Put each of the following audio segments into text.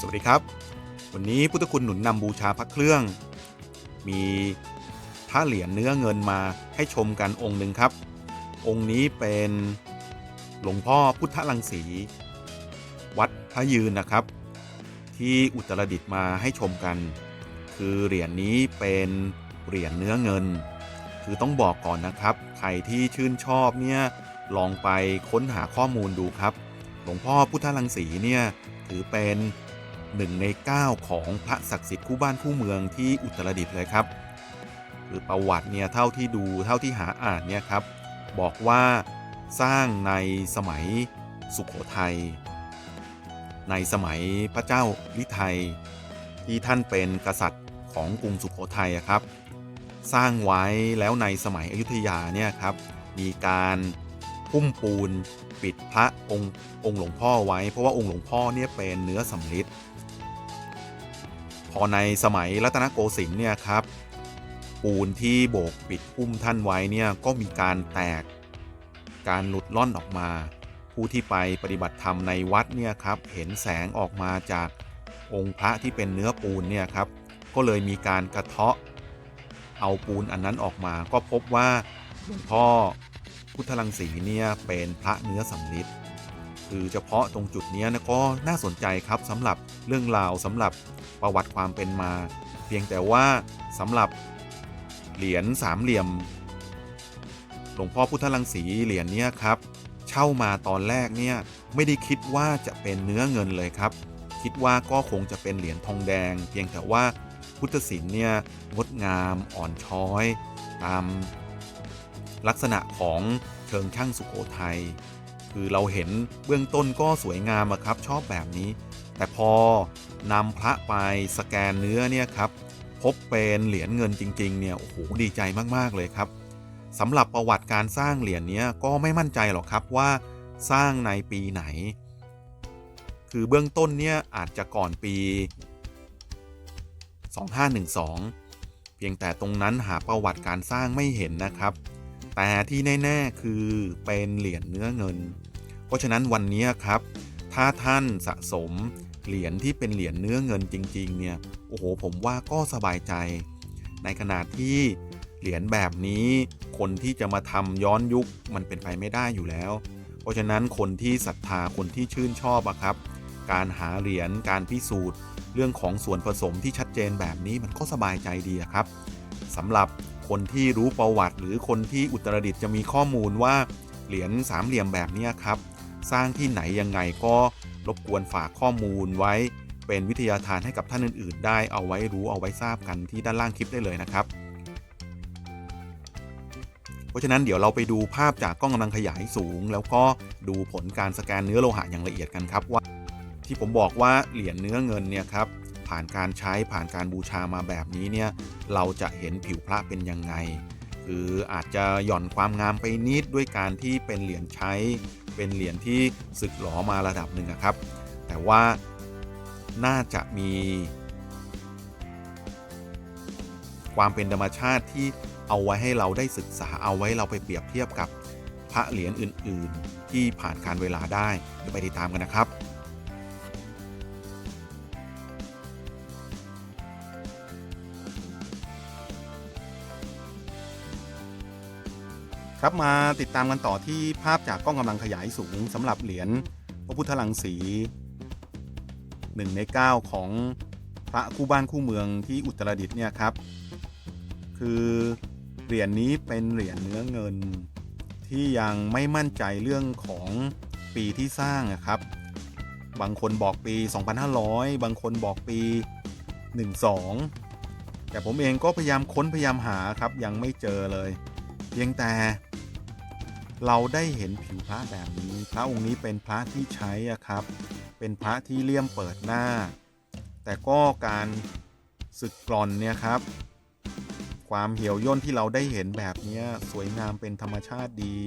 สวัสดีครับ วันนี้พุทธคุณหนุนนำบูชาพระเครื่อง มีพระเหรียญเนื้อเงินมาให้ชมกันองค์หนึ่งครับ องค์นี้เป็นหลวงพ่อพุทธลังสี วัดพระยืนนะครับ ที่อุตรดิตถ์มาให้ชมกัน คือเหรียญนี้เป็นเหรียญเนื้อเงิน คือต้องบอกก่อนนะครับ ใครที่ชื่นชอบเนี่ยลองไปค้นหาข้อมูลดูครับ หลวงพ่อพุทธลังสีเนี่ยถือเป็น หนึ่งใน 9 ของพระศักดิ์สิทธิ์คู่บ้านคู่เมืองที่อุตรดิตถ์เลยครับ คือประวัติเนี่ยเท่าที่ดูเท่าที่หาอ่านเนี่ยครับบอกว่าสร้างในสมัยสุขโขทัยในสมัยพระเจ้าลิไทยที่ท่านเป็นกษัตริย์ของกรุงสุขโขทัยครับ สร้างไว้แล้วในสมัยอยุธยาเนี่ยครับมีการพุ่มปูนปิดพระองค์องค์หลวงพ่อไว้ เพราะว่าองค์หลวงพ่อเนี่ยเป็นเนื้อสำริด พอในสมัยรัตนโกสินทร์เนี่ยครับปูนที่โบกปิดพุ่มท่านไว้เนี่ยก็มีการแตก การหลุดล่อนออกมา ผู้ที่ไปปฏิบัติธรรมในวัดเนี่ยครับเห็นแสงออกมาจากองค์พระที่เป็นเนื้อปูนเนี่ยครับก็เลยมีการกระเทาะเอาปูนอันนั้นออกมา ก็พบว่าหลวงพ่อพุทธลังสีเนี่ยเป็นพระเนื้อสำริดคือเฉพาะตรงจุดนี้นะก็น่าสนใจครับสำหรับเรื่องราวสำหรับ ประวัติความเป็นมา เพียงแต่ว่าสำหรับเหรียญสามเหลี่ยมหลวงพ่อพุทธลังสีเหรียญเนี้ยครับเช่ามาตอนแรกเนี่ยไม่ได้คิดว่าจะเป็นเนื้อเงินเลยครับ คิดว่าก็คงจะเป็นเหรียญทองแดง เพียงแต่ว่าพุทธศิลป์เนี่ยงดงามอ่อนช้อย ตามลักษณะของเชิงช่างสุโขทัยคือเราเห็นเบื้องต้นก็สวยงามครับชอบแบบนี้ แต่พอ นำพระไปสแกนเนื้อเนี่ยครับพบเป็นเหรียญเงินจริงๆเนี่ยโอ้โหดีใจมากๆเลยครับสำหรับประวัติการสร้างเหรียญเนี้ยก็ไม่มั่นใจหรอกครับว่าสร้างในปีไหน คือเบื้องต้นเนี่ยอาจจะก่อนปี 2512 เพียงแต่ตรงนั้นหาประวัติการสร้างไม่เห็นนะครับ แต่ที่แน่ๆคือเป็นเหรียญเนื้อเงิน เพราะฉะนั้นวันนี้ครับ ถ้าท่านสะสม เหรียญที่เป็นเหรียญเนื้อเงินจริง ๆ เนี่ย โอ้โห ผมว่าก็สบายใจ ในขณะที่เหรียญแบบนี้คนที่จะมาทำย้อนยุคมันเป็นไปไม่ได้อยู่แล้ว เพราะฉะนั้นคนที่ศรัทธาคนที่ชื่นชอบอะครับ การหาเหรียญการพิสูจน์ เรื่องของส่วนผสมที่ชัดเจนแบบนี้มันก็สบายใจดีครับสำหรับคนที่รู้ประวัติหรือคนที่อุตรดิตถ์จะมีข้อมูลว่าเหรียญสามเหลี่ยมแบบนี้ครับ สร้างที่ไหนยังไงก็ รบกวนฝากข้อมูลไว้ เป็นวิทยาทานให้กับท่านอื่น ๆ ได้เอาไว้รู้เอาไว้ทราบกันที่ด้านล่างคลิปได้เลยนะครับ เพราะฉะนั้นเดี๋ยวเราไปดูภาพจากกล้องกำลังขยายสูง แล้วก็ดูผลการสแกนเนื้อโลหะอย่างละเอียดกันครับว่า ที่ผมบอกว่าเหรียญเนื้อเงินเนี่ยครับผ่านการใช้ผ่านการบูชามาแบบนี้เนี่ยเราจะเห็นผิวพระเป็นยังไง คืออาจจะหย่อนความงามไปนิดด้วยการที่เป็นเหรียญใช้ เป็นเหรียญที่สึกหลอมาระดับหนึ่งครับ แต่ว่าน่าจะมี ความเป็นธรรมชาติที่เอาไว้ให้เราได้ศึกษาเอาไว้เราไปเปรียบเทียบกับพระเหรียญอื่น ๆ ที่ผ่านการเวลาได้เดี๋ยวไปติดตามกันนะครับ ครับมาติดตามกันต่อที่ภาพจากกล้องกำลังขยายสูงสำหรับเหรียญพระพุทธลังสีหนึ่งใน 9 ของพระคู่บ้านคู่เมืองที่อุตรดิตถ์เนี่ยครับ คือเหรียญนี้เป็นเหรียญเนื้อเงิน ที่ยังไม่มั่นใจเรื่องของปีที่สร้างอะครับ บางคนบอกปี 2500 บางคนบอกปี 12 แต่ผมเองก็พยายามค้นพยายามหาครับยังไม่เจอเลย เพียงแต่ เราได้เห็นผิวพระแบบนี้ พระองค์นี้เป็นพระที่ใช้อะครับ เป็นพระที่เลี่ยมเปิดหน้า แต่ก็การสึกกร่อนเนี่ยครับ ความเหี่ยวย่นที่เราได้เห็นแบบนี้สวยงามเป็นธรรมชาติดี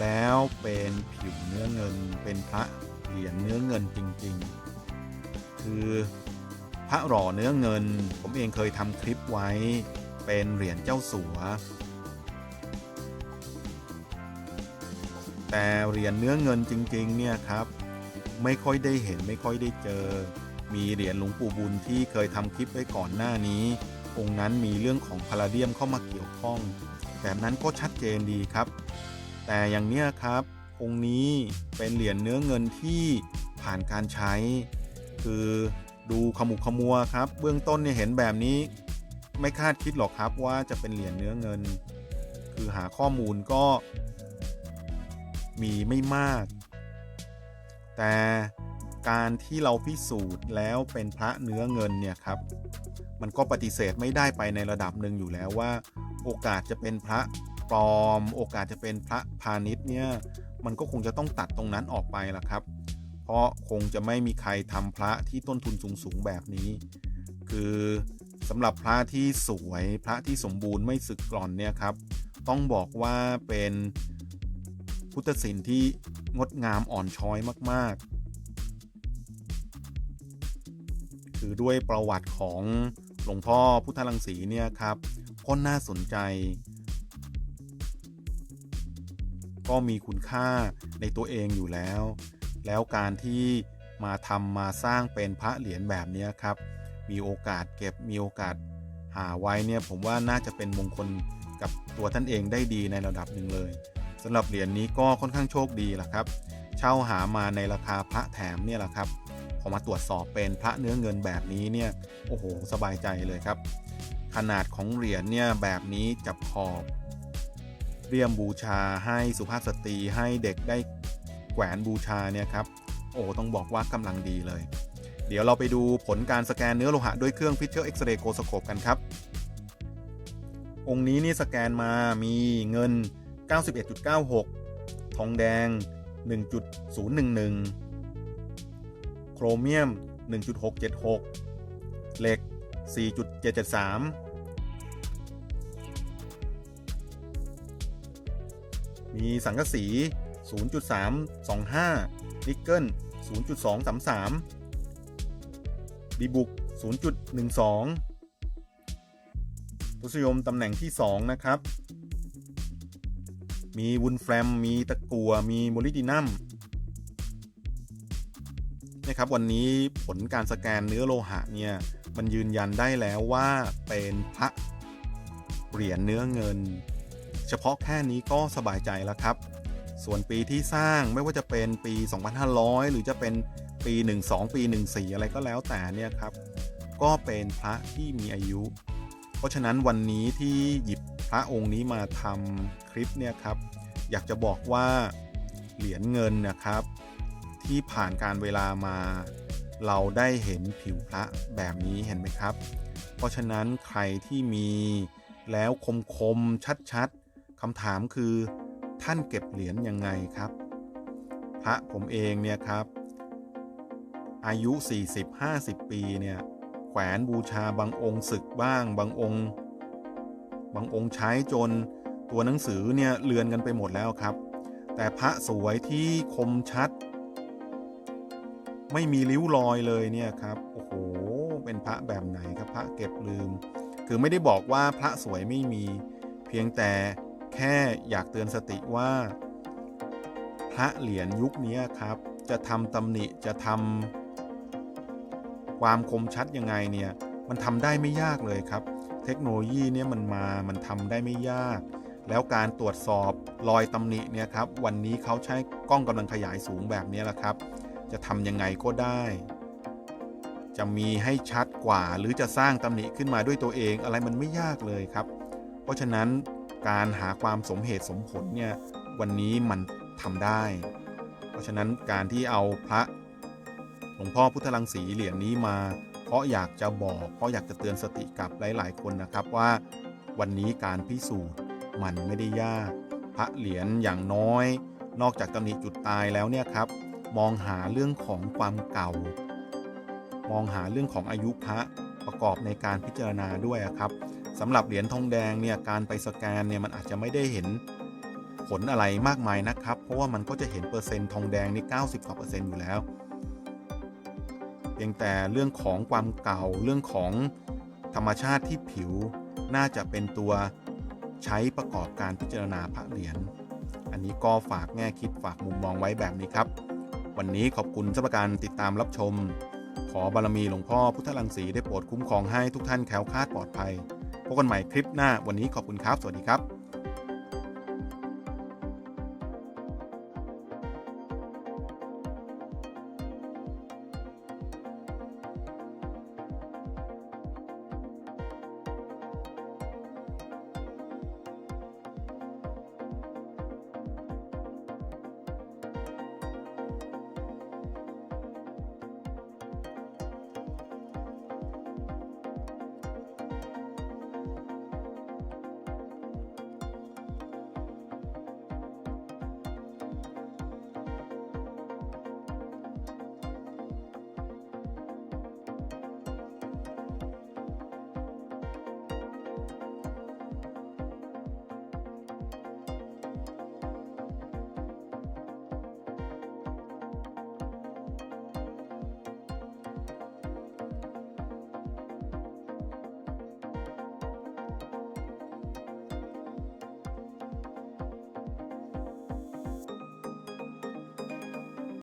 แล้วเป็นผิวเนื้อเงิน เป็นพระเหรียญเนื้อเงินจริงๆ คือพระหล่อเนื้อเงิน ผมเองเคยทำคลิปไว้ เป็นเหรียญเจ้าสัว แต่เหรียญเนื้อเงินจริงๆเนี่ยครับไม่ค่อยได้เห็นไม่ค่อยได้เจอ มีเหรียญหลวงปู่บุญที่เคยทำคลิปไว้ก่อนหน้านี้ องค์นั้นมีเรื่องของพาราเดียมเข้ามาเกี่ยวข้อง แบบนั้นก็ชัดเจนดีครับ แต่อย่างเนี้ยครับ องค์นี้เป็นเหรียญเนื้อเงินที่ผ่านการใช้ คือดูขมุขมัวครับ เบื้องต้นเนี่ยเห็นแบบนี้ ไม่คาดคิดหรอกครับว่าจะเป็นเหรียญเนื้อเงิน คือหาข้อมูลก็ มีไม่มาก แต่การที่เราพิสูจน์แล้วเป็นพระเนื้อเงินเนี่ยครับ มันก็ปฏิเสธไม่ได้ไปในระดับหนึ่งอยู่แล้วว่า โอกาสจะเป็นพระปลอม โอกาสจะเป็นพระพาณิชย์เนี่ยมันก็คงจะต้องตัดตรงนั้นออกไปละครับ เพราะคงจะไม่มีใครทำพระที่ต้นทุนสูงๆแบบนี้ คือสำหรับพระที่สวยพระที่สมบูรณ์ไม่สึกกร่อนเนี่ยครับ ต้องบอกว่าเป็น พุทธศิลป์ที่งดงามอ่อนช้อยมากๆ คือด้วยประวัติของหลวงพ่อพุทธลังสีเนี่ยครับก็น่าสนใจ ก็มีคุณค่าในตัวเองอยู่แล้ว แล้วการที่มาทำมาสร้างเป็นพระเหรียญแบบนี้ครับ มีโอกาสเก็บมีโอกาสหาไว้เนี่ยผมว่าน่าจะเป็นมงคลกับตัวท่านเองได้ดีในระดับหนึ่งเลย สำหรับเหรียญนนี้ก็ค่อนข้างโชคดีแหละครับ เช่าหามาในราคาพระแถมเนี่ยแหละครับพอมาตรวจสอบเป็นพระเนื้อเงินแบบนี้เนี่ยโอ้โหสบายใจเลยครับ ขนาดของเหรียญเนี่ยแบบนี้จับขอบเรียมบูชาให้สุภาพสตรีให้เด็กได้แขวนบูชาเนี่ยครับโอ้ต้องบอกว่ากำลังดีเลย เดี๋ยวเราไปดูผลการสแกนเนื้อโลหะด้วยเครื่องพิเชอร์เอ็กซเรย์โกสโคปกันครับ องค์นี้นี่สแกนมามีเงิน 91.96 ทองแดง 1.011 โครเมียม 1.676 เหล็ก 4.773 มีสังกะสี 0.325 นิกเกิล 0.233 ดีบุก 0.12ทศยมตำแหน่งที่ 2 นะครับ มีวุนแฟม มีตะกัว มีโมลิดินัมนะครับวันนี้ผลการสแกนเนื้อโลหะเนี่ยมันยืนยันได้แล้วว่าเป็นพระเหรียญเนื้อเงิน เฉพาะแค่นี้ก็สบายใจแล้วครับ ส่วนปีที่สร้างไม่ว่าจะเป็นปี 2500 หรือจะเป็นปี 12 ปี 14 อะไรก็แล้วแต่เนี่ยครับ ก็เป็นพระที่มีอายุ เพราะฉะนั้นวันนี้ที่หยิบพระองค์นี้มาทำคลิปเนี่ยครับ อยากจะบอกว่าเหรียญเงินนะครับ ที่ผ่านการเวลามา เราได้เห็นผิวพระแบบนี้เห็นไหมครับ เพราะฉะนั้นใครที่มีแล้วคมคมชัดชัดๆคำถามคือท่านเก็บเหรียญยังไงครับ พระผมเองเนี่ยครับ อายุ 40-50 ปีเนี่ยแขวนบูชาบางองค์ศึกบ้าง บางองค์ บางองค์ใช้จนตัวหนังสือเนี่ยเลือนกันไปหมดแล้วครับ แต่พระสวยที่คมชัด ไม่มีริ้วรอยเลยเนี่ยครับโอ้โหเป็นพระแบบไหนครับพระเก็บลืม คือไม่ได้บอกว่าพระสวยไม่มี เพียงแต่แค่อยากเตือนสติว่า พระเหรียญยุคนี้ครับ จะทำตำหนิจะทำความคมชัดยังไงเนี่ยมันทำได้ไม่ยากเลยครับ เทคโนโลยีเนี่ยมันมา มันทำได้ไม่ยาก แล้วการตรวจสอบรอยตำหนิเนี่ยครับ วันนี้เขาใช้กล้องกำลังขยายสูงแบบนี้แหละครับ จะทำยังไงก็ได้ จะมีให้ชัดกว่า หรือจะสร้างตำหนิขึ้นมาด้วยตัวเอง อะไรมันไม่ยากเลยครับ เพราะฉะนั้นการหาความสมเหตุสมผลเนี่ย วันนี้มันทำได้ เพราะฉะนั้นการที่เอาพระหลวงพ่อพุทธลังสีเหรียญนี้มา เพราะอยากจะบอก เพราะอยากจะเตือนสติกับหลาย ๆ คนนะครับว่า วันนี้การพิสูจน์มันไม่ได้ยาก พระเหรียญอย่างน้อย นอกจากตำหนิจุดตายแล้วเนี่ยครับ มองหาเรื่องของความเก่า มองหาเรื่องของอายุพระประกอบในการพิจารณาด้วยครับสำหรับเหรียญทองแดงเนี่ยการไปสแกนเนี่ยมันอาจจะไม่ได้เห็นผลอะไรมากมายนะครับ เพราะว่ามันก็จะเห็นเปอร์เซ็นต์ทองแดงนี่ 90กว่าเปอร์เซ็นต์อยู่แล้ว เพียงแต่เรื่องของความเก่าเรื่องของธรรมชาติที่ผิว น่าจะเป็นตัวใช้ประกอบการพิจารณาพระเหรียญ อันนี้ก็ฝากแง่คิดฝากมุมมองไว้แบบนี้ครับ วันนี้ขอบคุณสำหรับการติดตามรับชม ขอบารมีหลวงพ่อพุทธลังสีได้โปรดคุ้มครองให้ทุกท่านแคล้วคลาดปลอดภัยพบกันใหม่คลิปหน้าวันนี้ขอบคุณครับ สวัสดีครับ